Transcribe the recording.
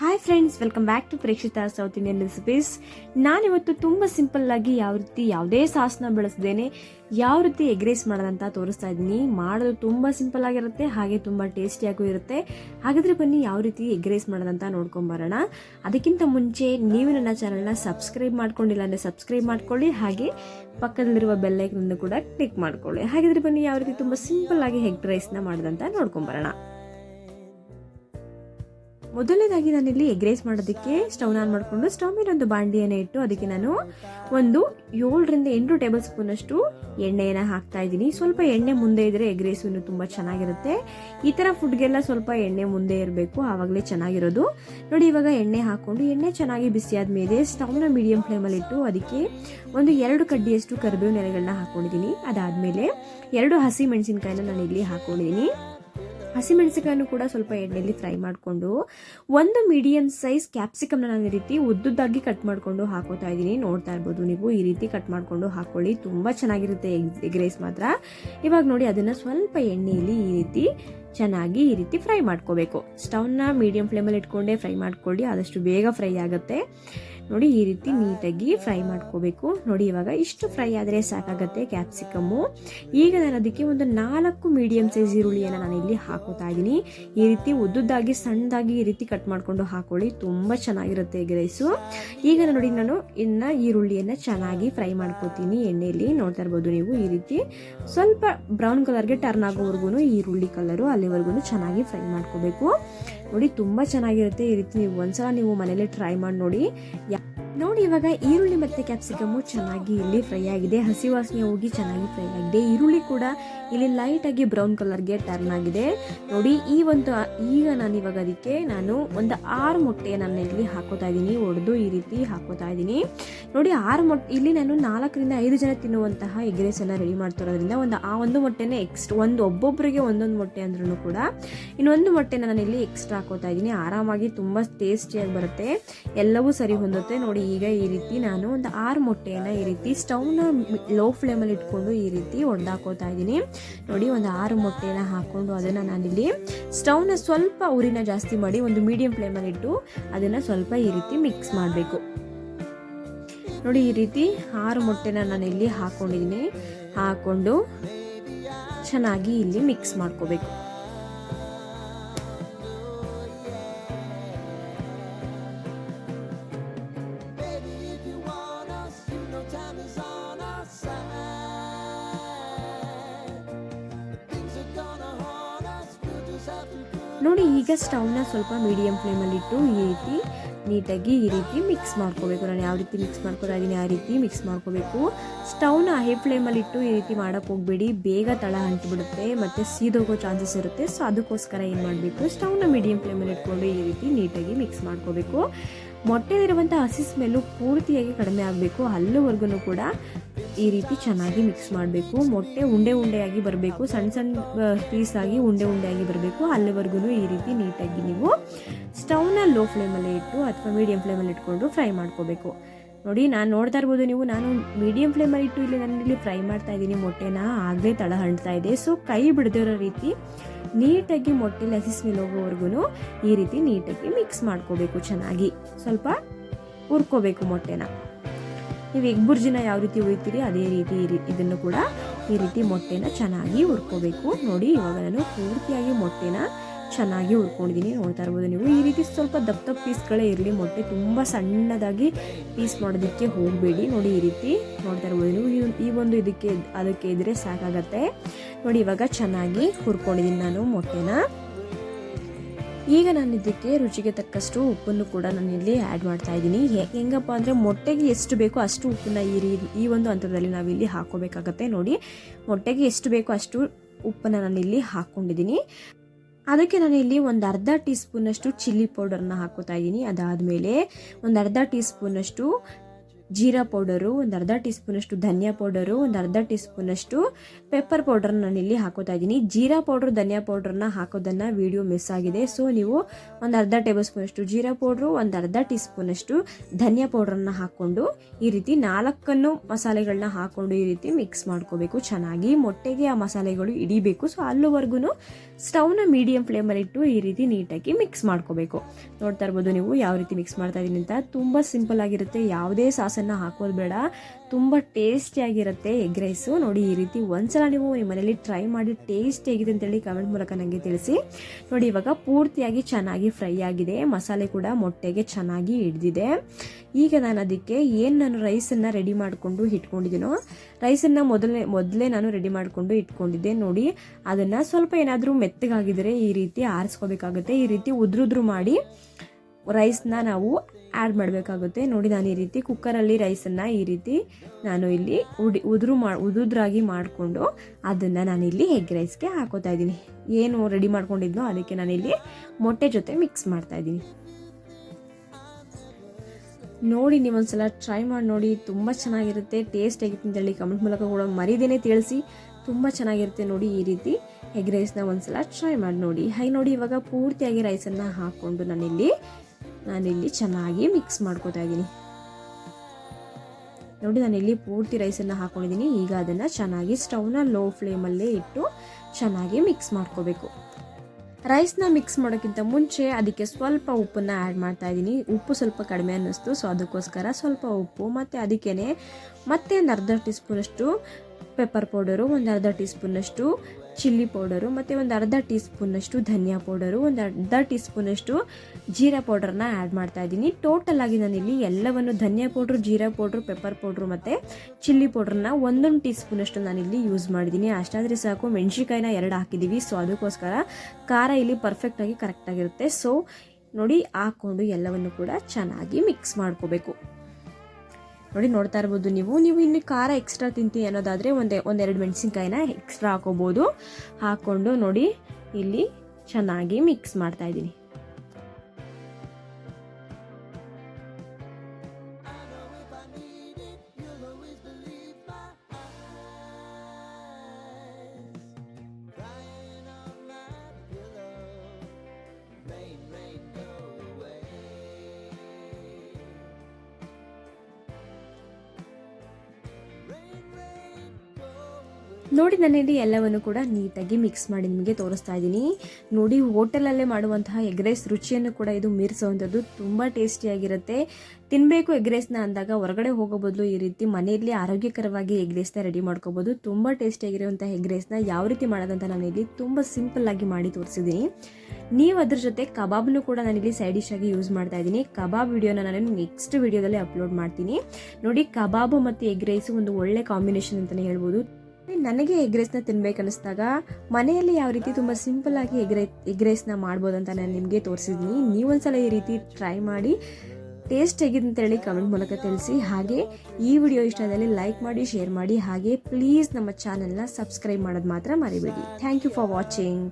Hi friends welcome back to Prekshita south Indian recipes ನಾನಿವತ್ತು ತುಂಬ ಆಗಿ ಯಾವ ರೀತಿ ಯಾವುದೇ ಸಾಸ್ನ ಬಳಸದೇನೆ, ಯಾವ ರೀತಿ ಎಗ್ ರೈಸ್ ಮಾಡೋದಂತ ತೋರಿಸ್ತಾ ಇದ್ದೀನಿ. ಮಾಡೋದು ತುಂಬ ಸಿಂಪಲ್ ಆಗಿರುತ್ತೆ, ಹಾಗೆ ತುಂಬ ಟೇಸ್ಟಿಯಾಗೂ ಇರುತ್ತೆ. ಹಾಗಾದ್ರೆ ಬನ್ನಿ ಯಾವ ರೀತಿ ಎಗ್ ರೈಸ್ ಮಾಡೋದಂತ ನೋಡ್ಕೊಂಬರೋಣ ಅದಕ್ಕಿಂತ ಮುಂಚೆ ನೀವು ನನ್ನ ಚಾನಲ್ನ ಸಬ್ಸ್ಕ್ರೈಬ್ ಮಾಡ್ಕೊಂಡಿಲ್ಲ ಅಂದರೆ ಸಬ್ಸ್ಕ್ರೈಬ್ ಮಾಡ್ಕೊಳ್ಳಿ, ಹಾಗೆ ಪಕ್ಕದಲ್ಲಿರುವ ಬೆಲ್ಲೈಕನ್ನು ಕೂಡ ಕ್ಲಿಕ್ ಮಾಡ್ಕೊಳ್ಳಿ. ಹಾಗಿದ್ರೆ ಬನ್ನಿ ಯಾವ ರೀತಿ ತುಂಬ ಸಿಂಪಲ್ ಆಗಿ ಎಗ್ ರೈಸ್ನ ಮಾಡೋದಂತ ನೋಡ್ಕೊಂಬರೋಣ ಮೊದಲನೇದಾಗಿ ನಾನಿಲ್ಲಿ ಎಗ್ ರೈಸ್ ಮಾಡೋದಕ್ಕೆ ಸ್ಟವ್ ಆನ್ ಮಾಡಿಕೊಂಡು ಸ್ಟವ್ ಮೇಲೆ ಒಂದು ಬಾಂಡಿಯನ್ನು ಇಟ್ಟು ಅದಕ್ಕೆ ನಾನು ಒಂದು ಏಳರಿಂದ ಎಂಟು ಟೇಬಲ್ ಸ್ಪೂನ್ ಅಷ್ಟು ಎಣ್ಣೆಯನ್ನು ಹಾಕ್ತಾ ಇದ್ದೀನಿ. ಸ್ವಲ್ಪ ಎಣ್ಣೆ ಮುಂದೆ ಇದ್ದರೆ ಎಗ್ ರೈಸ್ ತುಂಬ ಚೆನ್ನಾಗಿರುತ್ತೆ. ಈ ಥರ ಫುಡ್ಗೆಲ್ಲ ಸ್ವಲ್ಪ ಎಣ್ಣೆ ಮುಂದೆ ಇರಬೇಕು, ಆವಾಗಲೇ ಚೆನ್ನಾಗಿರೋದು. ನೋಡಿ, ಇವಾಗ ಎಣ್ಣೆ ಹಾಕೊಂಡು ಎಣ್ಣೆ ಚೆನ್ನಾಗಿ ಬಿಸಿಯಾದ ಮೇಲೆ ಸ್ಟವ್ನ ಮೀಡಿಯಂ ಫ್ಲೇಮಲ್ಲಿ ಇಟ್ಟು ಅದಕ್ಕೆ ಒಂದು ಎರಡು ಕಡ್ಡಿಯಷ್ಟು ಕರಿಬೇವು ನೆಲೆಗಳನ್ನ ಹಾಕೊಂಡಿದ್ದೀನಿ. ಅದಾದಮೇಲೆ ಎರಡು ಹಸಿ ಮೆಣಸಿನ್ಕಾಯಿನ ನಾನು ಇಲ್ಲಿ ಹಾಕೊಂಡಿದ್ದೀನಿ. ಹಸಿಮೆಣಸಿನಕಾಯನ್ನು ಕೂಡ ಸ್ವಲ್ಪ ಎಣ್ಣೆಯಲ್ಲಿ ಫ್ರೈ ಮಾಡಿಕೊಂಡು ಒಂದು ಮೀಡಿಯಂ ಸೈಜ್ ಕ್ಯಾಪ್ಸಿಕಮ್ನ ನಾನು ಈ ರೀತಿ ಉದ್ದುದ್ದಾಗಿ ಕಟ್ ಮಾಡಿಕೊಂಡು ಹಾಕೋತಾ ಇದ್ದೀನಿ. ನೋಡ್ತಾ ಇರ್ಬೋದು ನೀವು ಈ ರೀತಿ ಕಟ್ ಮಾಡಿಕೊಂಡು ಹಾಕೊಳ್ಳಿ. ತುಂಬ ಚೆನ್ನಾಗಿರುತ್ತೆ ಎಗ್ ರೈಸ್ ಮಾತ್ರ. ಇವಾಗ ನೋಡಿ ಅದನ್ನು ಸ್ವಲ್ಪ ಎಣ್ಣೆಯಲ್ಲಿ ಈ ರೀತಿ ಚೆನ್ನಾಗಿ ಈ ರೀತಿ ಫ್ರೈ ಮಾಡ್ಕೋಬೇಕು. ಸ್ಟವ್ನ ಮೀಡಿಯಂ ಫ್ಲೇಮಲ್ಲಿ ಇಟ್ಕೊಂಡೇ ಫ್ರೈ ಮಾಡ್ಕೊಳ್ಳಿ. ಆದಷ್ಟು ಬೇಗ ಫ್ರೈ ಆಗುತ್ತೆ. ನೋಡಿ ಈ ರೀತಿ ನೀಟಾಗಿ ಫ್ರೈ ಮಾಡ್ಕೋಬೇಕು. ನೋಡಿ ಇವಾಗ ಇಷ್ಟು ಫ್ರೈ ಆದರೆ ಸಾಕಾಗತ್ತೆ ಕ್ಯಾಪ್ಸಿಕಮ್ಮು. ಈಗ ನಾನು ಅದಕ್ಕೆ ಒಂದು ನಾಲ್ಕು ಮೀಡಿಯಂ ಸೈಜ್ ಈರುಳ್ಳಿಯನ್ನು ನಾನು ಇಲ್ಲಿ ಹಾಕೋತಾ ಇದ್ದೀನಿ. ಈ ರೀತಿ ಉದ್ದುದ್ದಾಗಿ ಸಣ್ಣದಾಗಿ ಈ ರೀತಿ ಕಟ್ ಮಾಡಿಕೊಂಡು ಹಾಕೊಳ್ಳಿ. ತುಂಬ ಚೆನ್ನಾಗಿರುತ್ತೆ ಎಗ್ ರೈಸು ಈಗ ನೋಡಿ ನಾನು ಇನ್ನು ಈರುಳ್ಳಿಯನ್ನು ಚೆನ್ನಾಗಿ ಫ್ರೈ ಮಾಡ್ಕೋತೀನಿ ಎಣ್ಣೆಯಲ್ಲಿ. ನೋಡ್ತಾ ಇರ್ಬೋದು ನೀವು ಈ ರೀತಿ. ಸ್ವಲ್ಪ ಬ್ರೌನ್ ಕಲರ್ಗೆ ಟರ್ನ್ ಆಗೋವರೆಗೂ ಈರುಳ್ಳಿ ಕಲರು ಅಲ್ಲಿವರೆಗೂ ಚೆನ್ನಾಗಿ ಫ್ರೈ ಮಾಡ್ಕೋಬೇಕು. ನೋಡಿ, ತುಂಬ ಚೆನ್ನಾಗಿರುತ್ತೆ ಈ ರೀತಿ ನೀವು ಒಂದ್ಸಲ ನೀವು ಮನೇಲಿ ಟ್ರೈ ಮಾಡಿ ನೋಡಿ. ನೋಡಿ, ಇವಾಗ ಈರುಳ್ಳಿ ಮತ್ತು ಕ್ಯಾಪ್ಸಿಕಮ್ಮು ಚೆನ್ನಾಗಿ ಇಲ್ಲಿ ಫ್ರೈ ಆಗಿದೆ. ಹಸಿ ವಾಸನೆ ಹೋಗಿ ಚೆನ್ನಾಗಿ ಫ್ರೈ ಆಗಿದೆ. ಈರುಳ್ಳಿ ಕೂಡ ಇಲ್ಲಿ ಲೈಟಾಗಿ ಬ್ರೌನ್ ಕಲರ್ಗೆ ಟರ್ನ್ ಆಗಿದೆ. ನೋಡಿ, ಈ ಒಂದು, ಈಗ ನಾನು ಇವಾಗ ಅದಕ್ಕೆ ನಾನು ಒಂದು ಆರು ಮೊಟ್ಟೆ ನಾನು ಇಲ್ಲಿ ಹಾಕೋತಾ ಇದ್ದೀನಿ. ಒಡೆದು ಈ ರೀತಿ ಹಾಕೋತಾ ಇದ್ದೀನಿ. ನೋಡಿ, ಆರು ಮೊಟ್ಟೆ ಇಲ್ಲಿ ನಾನು ನಾಲ್ಕರಿಂದ ಐದು ಜನ ತಿನ್ನುವಂತಹ ಎಗ್ ರೈಸನ್ನು ರೆಡಿ ಮಾಡ್ತಿರೋದ್ರಿಂದ ಒಂದು, ಆ ಒಂದು ಮೊಟ್ಟೆನೇ ಎಕ್ಸ್ಟ್ರಾ ಒಂದು ಒಬ್ಬೊಬ್ಬರಿಗೆ ಒಂದೊಂದು ಮೊಟ್ಟೆ ಅಂದ್ರೂ ಕೂಡ ಇನ್ನೊಂದು ಮೊಟ್ಟೆನ ನಾನು ಇಲ್ಲಿ ಎಕ್ಸ್ಟ್ರಾ ಹಾಕೋತಾ ಇದ್ದೀನಿ. ಆರಾಮಾಗಿ ತುಂಬ ಟೇಸ್ಟಿಯಾಗಿ ಬರುತ್ತೆ. ಎಲ್ಲವೂ ಸರಿ ಹೊಂದುತ್ತೆ. ನೋಡಿ, ಈಗ ಈ ರೀತಿ ನಾನು ಒಂದು ಆರು ಮೊಟ್ಟೆಯನ್ನು ಈ ರೀತಿ ಸ್ಟವ್ನ ಲೋ ಫ್ಲೇಮಲ್ಲಿ ಇಟ್ಕೊಂಡು ಈ ರೀತಿ ಒಡೆದಾಕೋತಾ ಇದ್ದೀನಿ. ನೋಡಿ, ಒಂದು ಆರು ಮೊಟ್ಟೆನ ಹಾಕ್ಕೊಂಡು ಅದನ್ನು ನಾನಿಲ್ಲಿ ಸ್ಟವ್ನ ಸ್ವಲ್ಪ ಉರಿನ ಜಾಸ್ತಿ ಮಾಡಿ ಒಂದು ಮೀಡಿಯಂ ಫ್ಲೇಮಲ್ಲಿ ಇಟ್ಟು ಅದನ್ನು ಸ್ವಲ್ಪ ಈ ರೀತಿ ಮಿಕ್ಸ್ ಮಾಡಬೇಕು. ನೋಡಿ, ಈ ರೀತಿ ಆರು ಮೊಟ್ಟೆನ ನಾನು ಇಲ್ಲಿ ಹಾಕೊಂಡಿದ್ದೀನಿ. ಹಾಕೊಂಡು ಚೆನ್ನಾಗಿ ಇಲ್ಲಿ ಮಿಕ್ಸ್ ಮಾಡ್ಕೋಬೇಕು. ನೋಡಿ, ಈಗ ಸ್ಟವ್ನ ಸ್ವಲ್ಪ ಮೀಡಿಯಂ ಫ್ಲೇಮಲ್ಲಿಟ್ಟು ಈ ರೀತಿ ನೀಟಾಗಿ ಈ ರೀತಿ ಮಿಕ್ಸ್ ಮಾಡ್ಕೋಬೇಕು. ನಾನು ಯಾವ ರೀತಿ ಮಿಕ್ಸ್ ಮಾಡ್ಕೊತಾ ಇದ್ದೀನಿ, ಆ ರೀತಿ ಮಿಕ್ಸ್ ಮಾಡ್ಕೋಬೇಕು. ಸ್ಟವ್ನ ಹೈ ಫ್ಲೇಮಲ್ಲಿಟ್ಟು ಈ ರೀತಿ ಮಾಡೋಕ್ಕೆ ಹೋಗಬೇಡಿ. ಬೇಗ ತಳ ಹಂಚಿಬಿಡುತ್ತೆ, ಮತ್ತು ಸೀದೋಗೋ ಚಾನ್ಸಸ್ ಇರುತ್ತೆ. ಸೊ ಅದಕ್ಕೋಸ್ಕರ ಏನು ಮಾಡಬೇಕು? ಸ್ಟವ್ನ ಮೀಡಿಯಂ ಫ್ಲೇಮಲ್ಲಿ ಇಟ್ಕೊಂಡು ಈ ರೀತಿ ನೀಟಾಗಿ ಮಿಕ್ಸ್ ಮಾಡ್ಕೋಬೇಕು. ಮೊಟ್ಟೆಲಿರುವಂಥ ಹಸಿ ಸ್ಮೆಲ್ಲು ಪೂರ್ತಿಯಾಗಿ ಕಡಿಮೆ ಆಗಬೇಕು. ಅಲ್ಲಿವರೆಗೂ ಕೂಡ ಈ ರೀತಿ ಚೆನ್ನಾಗಿ ಮಿಕ್ಸ್ ಮಾಡಬೇಕು. ಮೊಟ್ಟೆ ಉಂಡೆ ಉಂಡೆಯಾಗಿ ಬರಬೇಕು. ಸಣ್ಣ ಸಣ್ಣ ಪೀಸ್ ಆಗಿ ಉಂಡೆ ಉಂಡೆಯಾಗಿ ಬರಬೇಕು. ಅಲ್ಲಿವರೆಗೂ ಈ ರೀತಿ ನೀಟಾಗಿ ನೀವು ಸ್ಟೌನ ಲೋ ಫ್ಲೇಮಲ್ಲಿ ಇಟ್ಟು ಅಥವಾ ಮೀಡಿಯಂ ಫ್ಲೇಮಲ್ಲಿ ಇಟ್ಕೊಂಡು ಫ್ರೈ ಮಾಡ್ಕೋಬೇಕು. ನೋಡಿ, ನಾನು ನೋಡ್ತಾ ಇರ್ಬೋದು ನೀವು. ನಾನು ಮೀಡಿಯಂ ಫ್ಲೇಮಲ್ಲಿ ಇಟ್ಟು ಇಲ್ಲಿ ನಾನು ಇಲ್ಲಿ ಫ್ರೈ ಮಾಡ್ತಾ ಇದ್ದೀನಿ. ಮೊಟ್ಟೆನ ಆಗಲೇ ತಳ ಹಣ್ತಾ ಇದೆ. ಸೊ ಕೈ ಬಿಡದಿರೋ ರೀತಿ ನೀಟಾಗಿ ಮೊಟ್ಟೆ ಹಸಿ ಸ್ಮೆಲ್ ಹೋಗೋವರೆಗೂ ಈ ರೀತಿ ನೀಟಾಗಿ ಮಿಕ್ಸ್ ಮಾಡ್ಕೋಬೇಕು ಚೆನ್ನಾಗಿ. ಸ್ವಲ್ಪ ಹುರ್ಕೋಬೇಕು ಮೊಟ್ಟೆನ. ನೀವು ಎಗ್ ಬುರ್ಜಿನ ಯಾವ ರೀತಿ ಹುಯ್ತೀರಿ ಅದೇ ರೀತಿ ಇದನ್ನು ಕೂಡ ಈ ರೀತಿ ಮೊಟ್ಟೆನ ಚೆನ್ನಾಗಿ ಹುರ್ಕೋಬೇಕು. ನೋಡಿ ಇವಾಗ ನಾನು ಪೂರ್ತಿಯಾಗಿ ಮೊಟ್ಟೆನ ಚೆನ್ನಾಗಿ ಹುರ್ಕೊಂಡಿದ್ದೀನಿ ನೋಡ್ತಾ ಇರ್ಬೋದು ನೀವು. ಈ ರೀತಿ ಸ್ವಲ್ಪ ದಪ್ಪ ದಪ್ಪ ಪೀಸ್ಗಳೇ ಇರಲಿ, ಮೊಟ್ಟೆ ತುಂಬ ಸಣ್ಣದಾಗಿ ಪೀಸ್ ಮಾಡೋದಕ್ಕೆ ಹೋಗಬೇಡಿ. ನೋಡಿ, ಈ ರೀತಿ ನೋಡ್ತಾ ಇರ್ಬೋದು ನೀವು. ಈ- ಒಂದು ಇದಕ್ಕೆ, ಅದಕ್ಕೆ ಇದ್ರೆ ಸಾಕಾಗತ್ತೆ. ನೋಡಿ, ಇವಾಗ ಚೆನ್ನಾಗಿ ಹುರ್ಕೊಂಡಿದ್ದೀನಿ ನಾನು ಮೊಟ್ಟೆನ. ಈಗ ನಾನು ಇದಕ್ಕೆ ರುಚಿಗೆ ತಕ್ಕಷ್ಟು ಉಪ್ಪನ್ನು ಕೂಡ ನಾನು ಇಲ್ಲಿ ಆ್ಯಡ್ ಮಾಡ್ತಾ ಇದ್ದೀನಿ. ಹೆಂಗಪ್ಪ ಅಂದರೆ ಮೊಟ್ಟೆಗೆ ಎಷ್ಟು ಬೇಕೋ ಅಷ್ಟು ಉಪ್ಪನ್ನು ಈ ರೀ ಈ ಒಂದು ಹಂತದಲ್ಲಿ ನಾವಿಲ್ಲಿ ಹಾಕೋಬೇಕಾಗತ್ತೆ. ನೋಡಿ, ಮೊಟ್ಟೆಗೆ ಎಷ್ಟು ಬೇಕೋ ಅಷ್ಟು ಉಪ್ಪನ್ನು ನಾನು ಇಲ್ಲಿ ಹಾಕ್ಕೊಂಡಿದ್ದೀನಿ ಅದಕ್ಕೆ ನಾನು ಇಲ್ಲಿ ಒಂದು ಅರ್ಧ ಟೀ ಸ್ಪೂನಷ್ಟು ಚಿಲ್ಲಿ ಪೌಡರ್ನ ಹಾಕೋತಾ ಇದ್ದೀನಿ. ಅದಾದಮೇಲೆ ಒಂದು ಅರ್ಧ ಟೀ ಸ್ಪೂನಷ್ಟು ಜೀರಾ ಪೌಡರು, ಒಂದು ಅರ್ಧ ಟೀ ಸ್ಪೂನಷ್ಟು ಧನಿಯಾ ಪೌಡರು, ಒಂದು ಅರ್ಧ ಟೀ ಸ್ಪೂನಷ್ಟು ಪೆಪ್ಪರ್ ಪೌಡರ್ನ ನಾನು ಇಲ್ಲಿ ಹಾಕೋತಾ ಇದ್ದೀನಿ. ಜೀರಾ ಪೌಡರ್, ಧನಿಯಾ ಪೌಡ್ರನ್ನ ಹಾಕೋದನ್ನು ವಿಡಿಯೋ ಮಿಸ್ ಆಗಿದೆ. ಸೊ, ನೀವು ಒಂದು ಅರ್ಧ ಟೇಬಲ್ ಸ್ಪೂನಷ್ಟು ಜೀರಾ ಪೌಡ್ರು, ಒಂದು ಅರ್ಧ ಟೀ ಸ್ಪೂನಷ್ಟು ಧನಿಯಾ ಪೌಡ್ರನ್ನ ಹಾಕ್ಕೊಂಡು ಈ ರೀತಿ ನಾಲ್ಕನ್ನು ಮಸಾಲೆಗಳನ್ನ ಹಾಕ್ಕೊಂಡು ಈ ರೀತಿ ಮಿಕ್ಸ್ ಮಾಡ್ಕೋಬೇಕು. ಚೆನ್ನಾಗಿ ಮೊಟ್ಟೆಗೆ ಆ ಮಸಾಲೆಗಳು ಇಡಿಬೇಕು ಸೊ ಅಲ್ಲಿವರೆಗೂ ಸ್ಟವ್ನ ಮೀಡಿಯಂ ಫ್ಲೇಮಲ್ಲಿ ಇಟ್ಟು ಈ ರೀತಿ ನೀಟಾಗಿ ಮಿಕ್ಸ್ ಮಾಡ್ಕೋಬೇಕು. ನೋಡ್ತಾ ಇರ್ಬೋದು ನೀವು ಯಾವ ರೀತಿ ಮಿಕ್ಸ್ ಮಾಡ್ತಾ ಇದ್ದೀನಿ ಅಂತ. ತುಂಬ ಸಿಂಪಲ್ ಆಗಿರುತ್ತೆ. ಯಾವುದೇ ಸಾಸನ್ನು ಹಾಕೋದು ಬೇಡ. ತುಂಬ ಟೇಸ್ಟಿಯಾಗಿರುತ್ತೆ ಎಗ್ ರೈಸು. ನೋಡಿ, ಈ ರೀತಿ ಒಂದ್ಸಲ ನೀವು ನಿಮ್ಮ ಮನೇಲಿ ಟ್ರೈ ಮಾಡಿ ಟೇಸ್ಟ್ ಹೇಗಿದೆ ಅಂತೇಳಿ ಕಮೆಂಟ್ ಮೂಲಕ ನನಗೆ ತಿಳಿಸಿ. ನೋಡಿ, ಇವಾಗ ಪೂರ್ತಿಯಾಗಿ ಚೆನ್ನಾಗಿ ಫ್ರೈ ಆಗಿದೆ. ಮಸಾಲೆ ಕೂಡ ಮೊಟ್ಟೆಗೆ ಚೆನ್ನಾಗಿ ಹಿಡ್ದಿದೆ. ಈಗ ನಾನು ಅದಕ್ಕೆ ಏನು ನಾನು ರೈಸನ್ನು ರೆಡಿ ಮಾಡಿಕೊಂಡು ಇಟ್ಕೊಂಡಿದ್ದೀನೋ, ರೈಸನ್ನು ಮೊದಲೇ ಮೊದಲೇ ನಾನು ರೆಡಿ ಮಾಡಿಕೊಂಡು ಇಟ್ಕೊಂಡಿದ್ದೆ. ನೋಡಿ, ಅದನ್ನು ಸ್ವಲ್ಪ ಏನಾದರೂ ಮೆತ್ತಗಾಗಿದ್ರೆ ಈ ರೀತಿ ಆರಿಸ್ಕೋಬೇಕಾಗುತ್ತೆ. ಈ ರೀತಿ ಉದ್ರುದ್ರು ಮಾಡಿ ರೈಸ್ನ ನಾವು ಆ್ಯಡ್ ಮಾಡಬೇಕಾಗುತ್ತೆ. ನೋಡಿ ನಾನು ಈ ರೀತಿ ಕುಕ್ಕರಲ್ಲಿ ರೈಸನ್ನು ಈ ರೀತಿ ನಾನು ಇಲ್ಲಿ ಉಡಿ, ಉದುರು ಮಾ, ಉದುದ್ರಾಗಿ ಮಾಡಿಕೊಂಡು ಅದನ್ನು ನಾನಿಲ್ಲಿ ಎಗ್ ರೈಸ್ಗೆ ಹಾಕೋತಾ ಇದ್ದೀನಿ. ಏನು ರೆಡಿ ಮಾಡ್ಕೊಂಡಿದ್ನೋ ಅದಕ್ಕೆ ನಾನಿಲ್ಲಿ ಮೊಟ್ಟೆ ಜೊತೆ ಮಿಕ್ಸ್ ಮಾಡ್ತಾ ಇದ್ದೀನಿ. ನೋಡಿ ನೀವೊಂದ್ಸಲ ಟ್ರೈ ಮಾಡಿ ನೋಡಿ, ತುಂಬ ಚೆನ್ನಾಗಿರುತ್ತೆ. ಟೇಸ್ಟ್ ಆಗಿತ್ತು ಅಂತೇಳಿ ಕಮೆಂಟ್ ಮೂಲಕ ಕೂಡ ಮರಿದೇನೆ ತಿಳಿಸಿ. ತುಂಬ ಚೆನ್ನಾಗಿರುತ್ತೆ ನೋಡಿ ಈ ರೀತಿ ಎಗ್ ರೈಸ್ನ ಒಂದ್ಸಲ ಟ್ರೈ ಮಾಡಿ ನೋಡಿ. ಹೈ ನೋಡಿ, ಇವಾಗ ಪೂರ್ತಿಯಾಗಿ ರೈಸನ್ನು ಹಾಕ್ಕೊಂಡು ನಾನಿಲ್ಲಿ ನಾನಿಲ್ಲಿ ಚೆನ್ನಾಗಿ ಮಿಕ್ಸ್ ಮಾಡ್ಕೋತಾ ಇದ್ದೀನಿ. ನೋಡಿ ನಾನಿಲ್ಲಿ ಪೂರ್ತಿ ರೈಸನ್ನು ಹಾಕೊಂಡಿದ್ದೀನಿ. ಈಗ ಅದನ್ನು ಚೆನ್ನಾಗಿ ಸ್ಟವ್ನ ಲೋ ಫ್ಲೇಮಲ್ಲೇ ಇಟ್ಟು ಚೆನ್ನಾಗಿ ಮಿಕ್ಸ್ ಮಾಡ್ಕೋಬೇಕು. ರೈಸ್ನ ಮಿಕ್ಸ್ ಮಾಡೋಕ್ಕಿಂತ ಮುಂಚೆ ಅದಕ್ಕೆ ಸ್ವಲ್ಪ ಉಪ್ಪನ್ನು ಆ್ಯಡ್ ಮಾಡ್ತಾ ಇದ್ದೀನಿ. ಉಪ್ಪು ಸ್ವಲ್ಪ ಕಡಿಮೆ ಅನ್ನಿಸ್ತು ಸೊ ಅದಕ್ಕೋಸ್ಕರ ಸ್ವಲ್ಪ ಉಪ್ಪು ಮತ್ತು ಅದಕ್ಕೇ ಮತ್ತೆ ಒಂದು ಅರ್ಧ ಟೀ ಸ್ಪೂನಷ್ಟು ಪೆಪ್ಪರ್ ಪೌಡರು ಒಂದು ಅರ್ಧ ಟೀ ಸ್ಪೂನಷ್ಟು ಚಿಲ್ಲಿ ಪೌಡರು ಮತ್ತು ಒಂದು ಅರ್ಧ ಟೀ ಸ್ಪೂನಷ್ಟು ಧನಿಯಾ ಪೌಡರು, ಒಂದು ಅರ್ಧ ಟೀ ಸ್ಪೂನಷ್ಟು ಜೀರಾ ಪೌಡರ್ನ ಆ್ಯಡ್ ಮಾಡ್ತಾ ಇದ್ದೀನಿ. ಟೋಟಲ್ ಆಗಿ ನಾನಿಲ್ಲಿ ಎಲ್ಲವನ್ನು ಧನಿಯಾ ಪೌಡ್ರು, ಜೀರಾ ಪೌಡ್ರು ಪೆಪ್ಪರ್ ಪೌಡ್ರು ಮತ್ತು ಚಿಲ್ಲಿ ಪೌಡ್ರನ್ನ ಒಂದೊಂದು ಟೀ ಸ್ಪೂನಷ್ಟು ನಾನಿಲ್ಲಿ ಯೂಸ್ ಮಾಡಿದ್ದೀನಿ. ಅಷ್ಟಾದರೆ ಸಾಕು ಮೆಣಸಿಕಾಯಿನ ಎರಡು ಹಾಕಿದ್ದೀವಿ ಸೊ ಅದಕ್ಕೋಸ್ಕರ ಖಾರ ಇಲ್ಲಿ ಪರ್ಫೆಕ್ಟಾಗಿ ಕರೆಕ್ಟಾಗಿರುತ್ತೆ ಸೊ ನೋಡಿ, ಹಾಕ್ಕೊಂಡು ಎಲ್ಲವನ್ನು ಕೂಡ ಚೆನ್ನಾಗಿ ಮಿಕ್ಸ್ ಮಾಡ್ಕೋಬೇಕು. ನೋಡಿ ನೋಡ್ತಾ ಇರ್ಬೋದು ನೀವು. ನೀವು ಇನ್ನು ಖಾರ ಎಕ್ಸ್ಟ್ರಾ ತಿಂತೀನಿ ಅನ್ನೋದಾದರೆ ಒಂದೇ, ಒಂದೆರಡು ಮೆಣಸಿನ್ಕಾಯಿನ ಎಕ್ಸ್ಟ್ರಾ ಹಾಕೋಬೋದು. ಹಾಕ್ಕೊಂಡು ನೋಡಿ, ಇಲ್ಲಿ ಚೆನ್ನಾಗಿ ಮಿಕ್ಸ್ ಮಾಡ್ತಾ ಇದ್ದೀನಿ. ನೋಡಿ ನಾನಿಲ್ಲಿ ಎಲ್ಲವನ್ನು ಕೂಡ ನೀಟಾಗಿ ಮಿಕ್ಸ್ ಮಾಡಿ ನಿಮಗೆ ತೋರಿಸ್ತಾ ಇದ್ದೀನಿ. ನೋಡಿ, ಹೋಟೆಲಲ್ಲೇ ಮಾಡುವಂತಹ ಎಗ್ ರೈಸ್ ರುಚಿಯನ್ನು ಕೂಡ ಇದು ಮೀರಿಸುವಂಥದ್ದು ತುಂಬ ಟೇಸ್ಟಿಯಾಗಿರುತ್ತೆ ತಿನ್ನಬೇಕು ಎಗ್ ರೈಸ್ನ ಅಂದಾಗ ಹೊರಗಡೆ ಹೋಗೋ ಬದಲು ಈ ರೀತಿ ಮನೆಯಲ್ಲಿ ಆರೋಗ್ಯಕರವಾಗಿ ಎಗ್ ರೈಸ್ನ ರೆಡಿ ಮಾಡ್ಕೋಬೋದು. ತುಂಬ ಟೇಸ್ಟಿಯಾಗಿರುವಂಥ ಎಗ್ ರೈಸ್ನ ಯಾವ ರೀತಿ ಮಾಡೋದಂತ ನಾನಿಲ್ಲಿ ತುಂಬ ಸಿಂಪಲ್ಲಾಗಿ ಮಾಡಿ ತೋರಿಸಿದ್ದೀನಿ. ನೀವು ಅದ್ರ ಜೊತೆ ಕಬಾಬ್ನು ಕೂಡ ನಾನಿಲ್ಲಿ ಸೈಡ್ ಡಿಶ್ ಆಗಿ ಯೂಸ್ ಮಾಡ್ತಾ ಇದ್ದೀನಿ. ಕಬಾಬ್ ವಿಡಿಯೋನ ನಾನು ನೆಕ್ಸ್ಟ್ ವಿಡಿಯೋದಲ್ಲಿ ಅಪ್ಲೋಡ್ ಮಾಡ್ತೀನಿ. ನೋಡಿ, ಕಬಾಬು ಮತ್ತು ಎಗ್ ರೈಸು ಒಂದು ಒಳ್ಳೆ ಕಾಂಬಿನೇಷನ್ ಅಂತಲೇ ಹೇಳ್ಬೋದು. ನನಗೆ ಎಗ್ ರೈಸ್ನ ತಿನ್ಬೇಕು ಅನಿಸ್ದಾಗ ಮನೆಯಲ್ಲಿ ಯಾವ ರೀತಿ ತುಂಬ ಸಿಂಪಲ್ ಆಗಿ ಎಗ್ ರೈ, ಎಗ್ ರೈಸ್ನ ಅಂತ ನಾನು ನಿಮಗೆ ತೋರಿಸಿದ್ದೀನಿ ನೀವೊಂದ್ಸಲ ಈ ರೀತಿ ಟ್ರೈ ಮಾಡಿ ಟೇಸ್ಟ್ ಹೇಗಿದೆ ಅಂತೇಳಿ ಕಮೆಂಟ್ ಮೂಲಕ ತಿಳಿಸಿ. ಹಾಗೆ ಈ ವಿಡಿಯೋ ಇಷ್ಟ ಆದಲ್ಲಿ ಲೈಕ್ ಮಾಡಿ ಶೇರ್ ಮಾಡಿ. ಹಾಗೆ ಪ್ಲೀಸ್ ನಮ್ಮ ಚಾನೆಲ್ನ ಸಬ್ಸ್ಕ್ರೈಬ್ ಮಾಡೋದು ಮಾತ್ರ ಮರಿಬೇಡಿ. Thank you for watching